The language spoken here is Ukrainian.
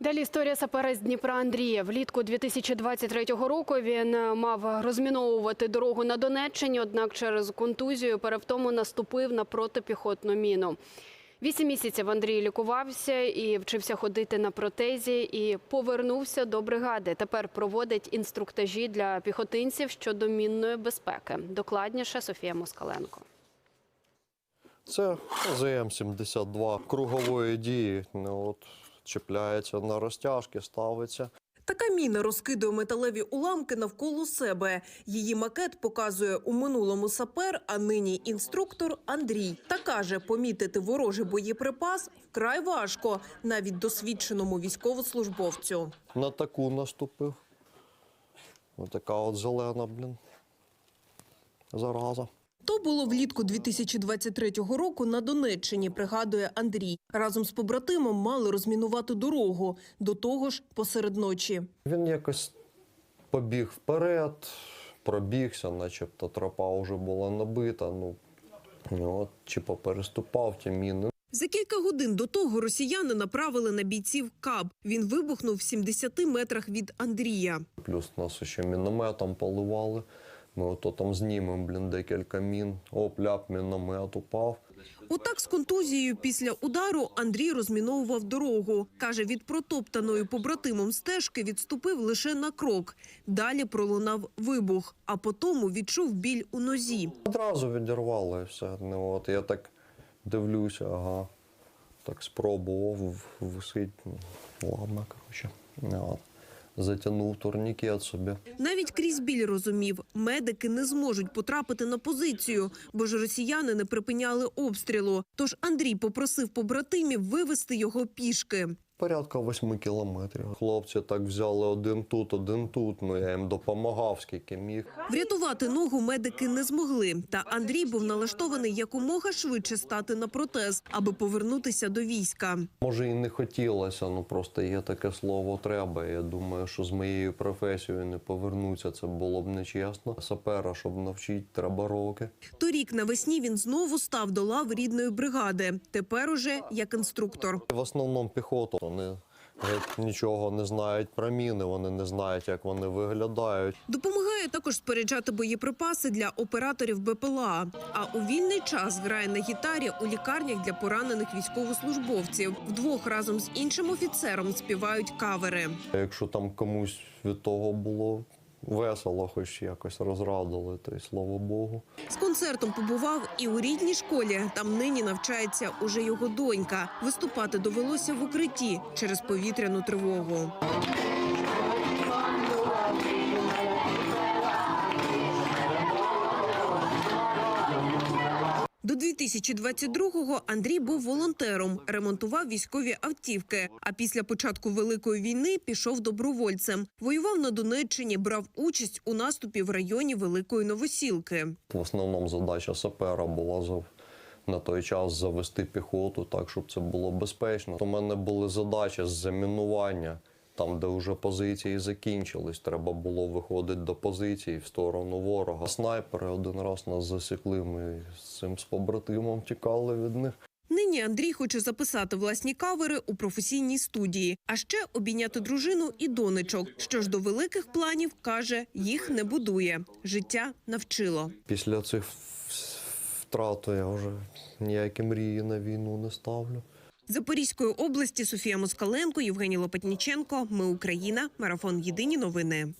Далі історія сапера з Дніпра Андрія. Влітку 2023 року він е, мав розміновувати дорогу на Донеччині, однак через контузію перевтому наступив на протипіхотну міну. Вісім місяців Андрій лікувався і вчився ходити на протезі і повернувся до бригади. Тепер проводить інструктажі для піхотинців щодо мінної безпеки. Докладніше Софія Москаленко. Це ЗМ-72 кругової дії. Ну, от, чіпляється на розтяжки, ставиться. Така міна розкидує металеві уламки навколо себе. Її макет показує у минулому сапер, а нині інструктор Андрій. Та каже, помітити ворожий боєприпас вкрай важко, навіть досвідченому військовослужбовцю. На таку наступив. Отака от зелена, блін. Зараза. То було влітку 2023 року на Донеччині, пригадує Андрій. Разом з побратимом мали розмінувати дорогу. До того ж, посеред ночі. Він якось побіг вперед, пробігся, начебто тропа вже була набита. Ну, ну от, чи попереступав ті міни. За кілька годин до того росіяни направили на бійців каб. Він вибухнув в 70 метрах від Андрія. Плюс нас ще мінометом поливали. Ми ото там знімемо, блін, декілька мін. Оп, ляп, міномет упав. Отак з контузією після удару Андрій розміновував дорогу. Каже, від протоптаної побратимом стежки відступив лише на крок. Далі пролунав вибух, а потому відчув біль у нозі. Одразу відірвало і все. Ну, от я так дивлюся, ага. Так спробував, висить. Ну, Ладно, коротше. Ну, От. Затягнув турнікет собі. Навіть крізь біль розумів, медики не зможуть потрапити на позицію, бо ж росіяни не припиняли обстрілу. Тож Андрій попросив побратимів вивести його пішки. Порядка восьми кілометрів. Хлопці так взяли один тут, один тут. Ну я їм допомагав, скільки міг. Врятувати ногу медики не змогли. Та Андрій був налаштований якомога швидше стати на протез, аби повернутися до війська. Може і не хотілося, ну просто є таке слово треба. Я думаю, що з моєю професією не повернуться. Це було б нечесно. Сапера, щоб навчити, треба роки. Торік навесні він знову став до лав рідної бригади. Тепер уже як інструктор. В основному піхоту. Вони геть нічого не знають про міни, вони не знають, як вони виглядають. Допомагає також споряджати боєприпаси для операторів БПЛА. А у вільний час грає на гітарі у лікарнях для поранених військовослужбовців. Вдвох разом з іншим офіцером співають кавери. Якщо там комусь від того було весело, хоч якось розрадили, то й слава Богу. З концертом побував і у рідній школі. Там нині навчається уже його донька. Виступати довелося в укритті через повітряну тривогу. 2022-го Андрій був волонтером, ремонтував військові автівки. А після початку великої війни пішов добровольцем. Воював на Донеччині, брав участь у наступі в районі Великої Новосілки. В основному задача сапера була на той час завести піхоту так, щоб це було безпечно. У мене були задачі з замінування. Там, де вже позиції закінчились, треба було виходити до позиції в сторону ворога. Снайпери один раз нас засікли. Ми з цим з побратимом тікали від них. Нині Андрій хоче записати власні кавери у професійній студії, а ще обійняти дружину і донечок. Що ж до великих планів каже, їх не будує. Життя навчило. Після цих втрат я вже ніякі мрії на війну не ставлю. Запорізької області Софія Москаленко, Євгеній Лопатніченко. Ми Україна. Марафон Єдині новини.